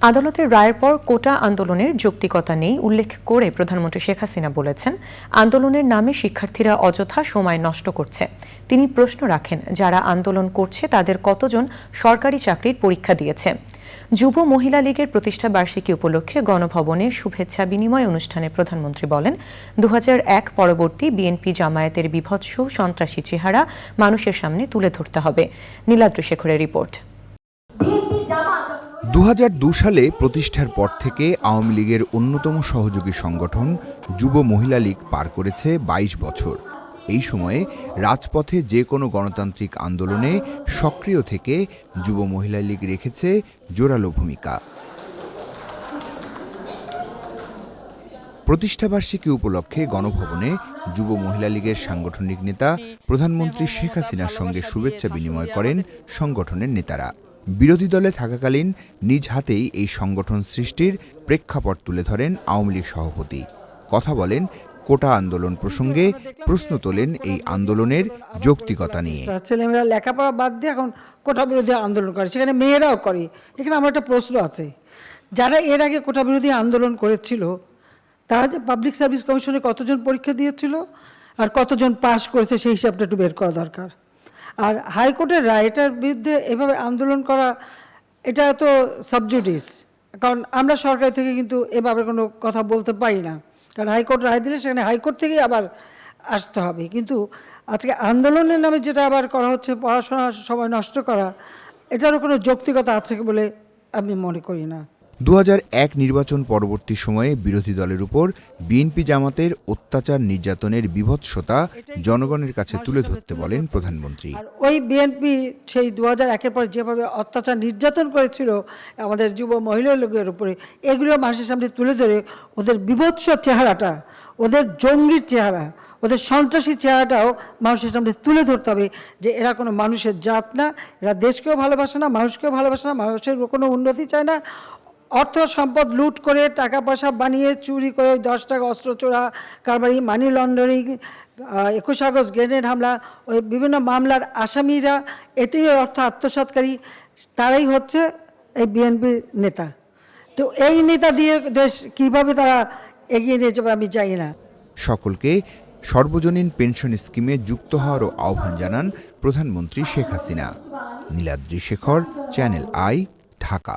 আদালতের রায়ের পর কোটা আন্দোলনের যৌক্তিকতা নেই উল্লেখ করে প্রধানমন্ত্রী শেখ হাসিনা বলেছেন, আন্দোলনের নামে শিক্ষার্থীরা অযথা সময় নষ্ট করছে। তিনি প্রশ্ন রাখেন, যারা আন্দোলন করছে তাদের কতজন সরকারি চাকরির পরীক্ষা দিয়েছে? যুব মহিলা লীগের প্রতিষ্ঠা বার্ষিকী উপলক্ষে গণভবনে শুভেচ্ছা বিনিময় অনুষ্ঠানে প্রধানমন্ত্রী বলেন দু হাজার এক পরবর্তী বিএনপি জামায়াতের বিভৎস সন্ত্রাসী চেহারা মানুষের সামনে তুলে ধরতে হবে। নীলাদ্র শেখরের রিপোর্ট দু সালে প্রতিষ্ঠার পর থেকে আওয়ামী লীগের অন্যতম সহযোগী সংগঠন যুব মহিলা লীগ পার করেছে ২২ বছর। এই সময়ে রাজপথে যে কোনো গণতান্ত্রিক আন্দোলনে সক্রিয় থেকে যুব মহিলা লীগ রেখেছে জোরালো ভূমিকা। প্রতিষ্ঠাবার্ষিকী উপলক্ষে গণভবনে যুব মহিলা লীগের সাংগঠনিক নেতা প্রধানমন্ত্রী শেখ হাসিনার সঙ্গে শুভেচ্ছা বিনিময় করেন সংগঠনের নেতারা। বিরোধী দলে থাকাকালীন নিজ হাতেই এই সংগঠন সৃষ্টির প্রেক্ষাপট তুলে ধরেন আওয়ামী লীগ সভাপতি। কথা বলেন কোটা আন্দোলন প্রসঙ্গে প্রশ্ন তোলেন এই আন্দোলনের যৌক্তিকতা নিয়ে। ছেলেমেয়েরা লেখাপড়া বাদ দিয়ে এখন কোটা বিরোধী আন্দোলন করে, সেখানে মেয়েরাও করে। এখানে আমার একটা প্রশ্ন আছে। যারা এর আগে কোটা বিরোধী আন্দোলন করেছিল, তারা যে পাবলিক সার্ভিস কমিশনে কতজন পরীক্ষা দিয়েছিল আর কতজন পাশ করেছে সেই হিসাবটা একটু বের করা দরকার। আর হাইকোর্টের রায় এটার বিরুদ্ধে এভাবে আন্দোলন করা, এটা তো সাবজুডিস কারণ আমরা সরকার থেকে কিন্তু এভাবে কোনো কথা বলতে পারি না। কারণ হাইকোর্ট রায় দিলে সেখানে হাইকোর্ট থেকেই আবার আসতে হবে। কিন্তু আজকে আন্দোলনের নামে যেটা আবার করা হচ্ছে পড়াশোনার সময় নষ্ট করা, এটারও কোনো যৌক্তিকতা আছে বলে আমি মনে করি না। দু হাজার এক নির্বাচন পরবর্তী সময়ে বিরোধী দলের উপর বিএনপি জামাতের অত্যাচার নির্যাতনের বিভৎসতা জনগণের কাছে তুলে ধরতে বলেন প্রধানমন্ত্রী। ওই বিএনপি সেই দু হাজার একের পর যেভাবে অত্যাচার নির্যাতন করেছিল আমাদের যুব মহিলা লোকের উপরে এগুলো মানুষের সামনে তুলে ধরে ওদের বিভৎস চেহারাটা ওদের জঙ্গির চেহারা ওদের সন্ত্রাসী চেহারাটাও মানুষের সামনে তুলে ধরতে হবে যে এরা কোনো মানুষের জাত না এরা দেশকেও ভালোবাসে না মানুষকেও ভালোবাসে না মানুষের কোনো উন্নতি চায় না। অর্থ সম্পদ লুট করে টাকা পয়সা বানিয়ে চুরি করে দশ টাকা অস্ত্র চোরা কারবারি, মানি লন্ডারিং একুশ আগস্ট গ্রেনেড হামলা, ওই বিভিন্ন মামলার আসামিরা এতেই অর্থ আত্মসাৎকারী, তারাই হচ্ছে এই বিএনপির নেতা। তো এই নেতা দিয়ে দেশ কীভাবে তারা এগিয়ে নিয়ে যাবে আমি জানি না। সকলকে সর্বজনীন পেনশন স্কিমে যুক্ত হওয়ারও আহ্বান জানান প্রধানমন্ত্রী Sheikh Hasina. Niladri Shekhar, channel I, Dhaka.